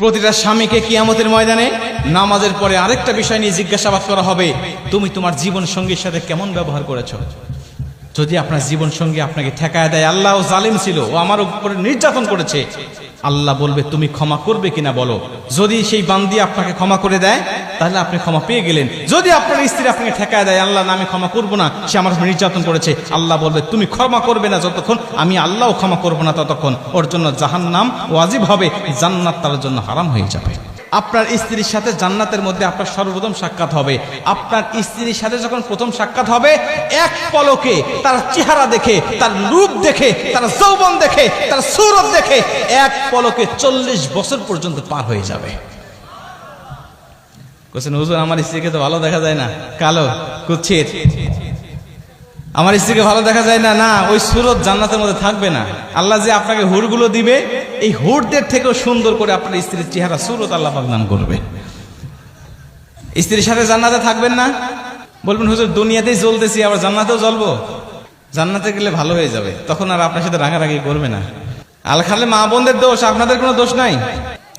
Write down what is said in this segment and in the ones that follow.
প্রতিটা স্বামীকে কিয়ামতের ময়দানে নামাজের পরে আরেকটা বিষয় নিয়ে জিজ্ঞাসাবাদ করা হবে, তুমি তোমার জীবন সঙ্গীর সাথে কেমন ব্যবহার করেছ? যদি আপনার জীবন সঙ্গী আপনাকে ঠেকায় দেয়, আল্লাহ জালিম ছিল, ও আমার উপরে নির্যাতন করেছে আল্লাহ বলবে, তুমি ক্ষমা করবে কিনা বলো? যদি সেই বান্দি আপনাকে ক্ষমা করে দেয়, তাহলে আপনি ক্ষমা পেয়ে গেলেন। যদি আপনার স্ত্রী আপনাকে ঠেকায় দেয়, আল্লাহ, না, আমি ক্ষমা করব না, সে আমার নির্যাতন করেছে। আল্লাহ বলবে, তুমি ক্ষমা করবে না যতক্ষণ আমি আল্লাহও ক্ষমা করব না ততক্ষণ। ওর জন্য জাহান্নাম ওয়াজিব হবে, জান্নাত তার জন্য হারাম হয়ে যাবে। আপনার স্ত্রীর সাথে জান্নাতের মধ্যে আপনার সর্বপ্রথম সাক্ষাৎ হবে। আপনার স্ত্রীর সাথে যখন প্রথম সাক্ষাৎ হবে, এক পলকে তার চেহারা দেখে, তার রূপ দেখে, তার যৌবন দেখে, তার সুরত দেখে, এক পলকে চল্লিশ বছর পর্যন্ত পার হয়ে যাবে। কোশ্চেন হুজুর, আমার স্ত্রীকে তো ভালো দেখা যায় না। কালো, কুচ্ছিত। আমার স্ত্রীকে ভালো দেখা যায় না না, ওই সুরত জান্নাতের মধ্যে থাকবে না। আল্লাহ যে আপনাকে হুরগুলো দিবে এই হুরদের থেকেও সুন্দর করে আপনার স্ত্রীর চেহারা সুরত আল্লাহ পাকদান করবে। স্ত্রীর সাথে জান্নাতে থাকবেন না? বলবেন, হুজুর, দুনিয়াতেই জ্বলতেছি, আবার জান্নাতেও জ্বলবো? জান্নাতে গেলে ভালো হয়ে যাবে। তখন আর আপনার সাথে রাগারাগি করবে না। আল খালে মা বোনদের দোষ, আপনাদের কোনো দোষ নাই?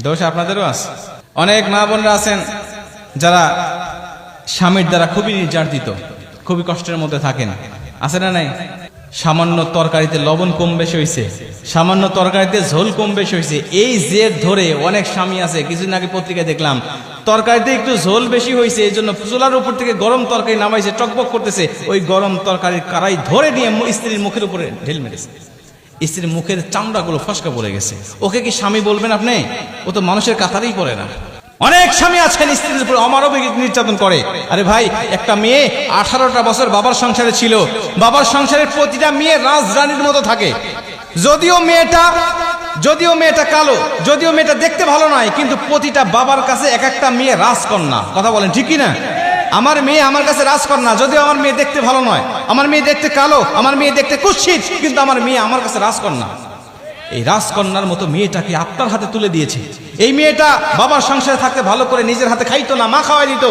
দোষ আপনাদেরও আছে। অনেক মা বোনরা আছেন যারা স্বামীর দ্বারা খুবই নির্যাতিত, খুবই কষ্টের মধ্যে থাকেন। আছে না নাই? সামান্য তরকারিতে লবণ কম বেশি হয়েছে সামান্য তরকারিতে ঝোল কম বেশি হয়েছে এই জেদ ধরে অনেক স্বামী আছে, কিছুদিন আগে পত্রিকায় দেখলাম, তরকারিতে একটু ঝোল বেশি হয়েছে এই জন্য চুলার উপর থেকে গরম তরকারি নামাইছে, টকবক করতেছে, ওই গরম তরকারির কারাই ধরে নিয়ে স্ত্রীর মুখের উপরে ঢেল মেরেছে। স্ত্রীর মুখের চামড়াগুলো ফসকা পড়ে গেছে। ওকে কি স্বামী বলবেন আপনি? ও তো মানুষের কাতারেই পড়ে না। অনেক স্বামী আছেন স্ত্রীর উপর অমানবিক নির্যাতন করে। আরে ভাই, একটা মেয়ে আঠারোটা বছর বাবার সংসারে ছিল। বাবার সংসারের প্রতিটা মেয়ে রাজরানীর মতো থাকে। যদিও মেয়েটা যদিও মেয়েটা কালো, যদিও মেয়েটা দেখতে ভালো নয়, কিন্তু প্রতিটা বাবার কাছে এক একটা মেয়ে রাজকন্যা। কথা বলেন, ঠিক কি না আমার মেয়ে আমার কাছে রাজকন্যা, যদিও আমার মেয়ে দেখতে ভালো নয়। আমার মেয়ে দেখতে কালো, আমার মেয়ে দেখতে কুৎসিত, কিন্তু আমার মেয়ে আমার কাছে রাজকন্যা। এই রাজকন্যার মতো মেয়েটাকে আপনার হাতে তুলে দিয়েছে। এই মেয়েটা বাবার সংসারে থাকতে ভালো করে নিজের হাতে খাইতো না, মা খাওয়াই দিত।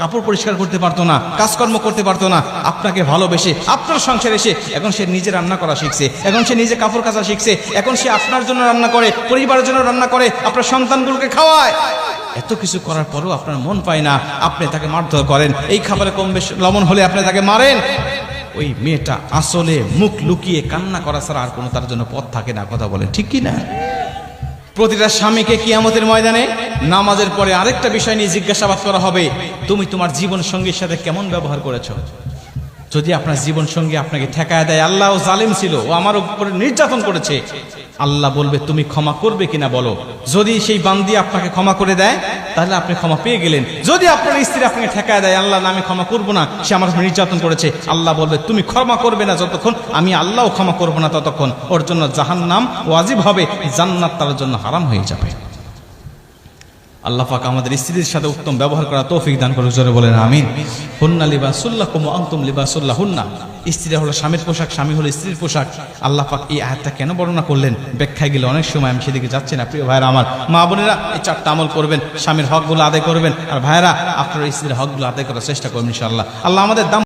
কাপড় পরিষ্কার করতে পারতো না, কাজকর্ম করতে পারতো না, আপনাকে ভালোবেসে, আপনার সংসারে এসে এখন সে নিজে রান্না করা শিখছে, এখন সে নিজে কাপড় কাচা শিখছে, এখন সে আপনার জন্য রান্না করে, পরিবারের জন্য রান্না করে, আপনার সন্তানগুলোকে খাওয়ায়। এত কিছু করার পরও আপনার মন পায় না, আপনি তাকে মারধর করেন, এই খাবারে কম বেশি লবণ হলে আপনি তাকে মারেন। ওই মেয়েটা আসলে মুখ লুকিয়ে কান্না করা ছাড়া আর কোনো তার জন্য পথ থাকে না, কথা বলে। ঠিক কি না? প্রতিটা স্বামীকে কিয়ামতের ময়দানে নামাজের পরে আরেকটা বিষয় নিয়ে জিজ্ঞাসাবাদ করা হবে, তুমি তোমার জীবন সঙ্গীর সাথে কেমন ব্যবহার করেছ? যদি আপনার জীবন সঙ্গী আপনাকে ঠেকায় দেয়, আল্লাহ ও জালিম ছিল, ও আমার উপরে নির্যাতন করেছে আল্লাহ বলবে, তুমি ক্ষমা করবে কিনা বলো? যদি সেই বান্দি আপনাকে ক্ষমা করে দেয়, তাহলে আপনি ক্ষমা পেয়ে গেলেন। যদি আপনার স্ত্রী আপনাকে ঠেকায় দেয়, আল্লাহ, না, আমি ক্ষমা করব না, সে আমার নির্যাতন করেছে। আল্লাহ বলবে, তুমি ক্ষমা করবে না যতক্ষণ আমি আল্লাহও ক্ষমা করব না ততক্ষণ। ওর জন্য জাহান নাম ওয়াজিব হবে, জান্নাত তার জন্য হারাম হয়ে যাবে। আল্লাহ পাক আমাদের স্ত্রীর সাথে উত্তম ব্যবহার করা তৌফিক দান করে জোরে বলেন, আমিন। হুন্না লিবাসুল্লাহ কুম আন্তুম লিবাসুল্লাহ হুন্না স্ত্রী হলো স্বামীর পোশাক, স্বামী হলো স্ত্রীর পোশাক। আল্লাহ পাক এই আয়াতটা কেন বর্ণনা করলেন? ব্যাখ্যায় গেলে অনেক সময় আমি সেদিকে যাচ্ছি না, প্রিয় ভাইরা আমার। মা বোনেরা এই চারটা আমল করবেন, স্বামীর হকগুলো আদায় করবেন। আর ভাইরা আপনার স্ত্রীর হকগুলো আদায় করার চেষ্টা করবেন ইনশাআল্লাহ। আল্লাহ আমাদের দাম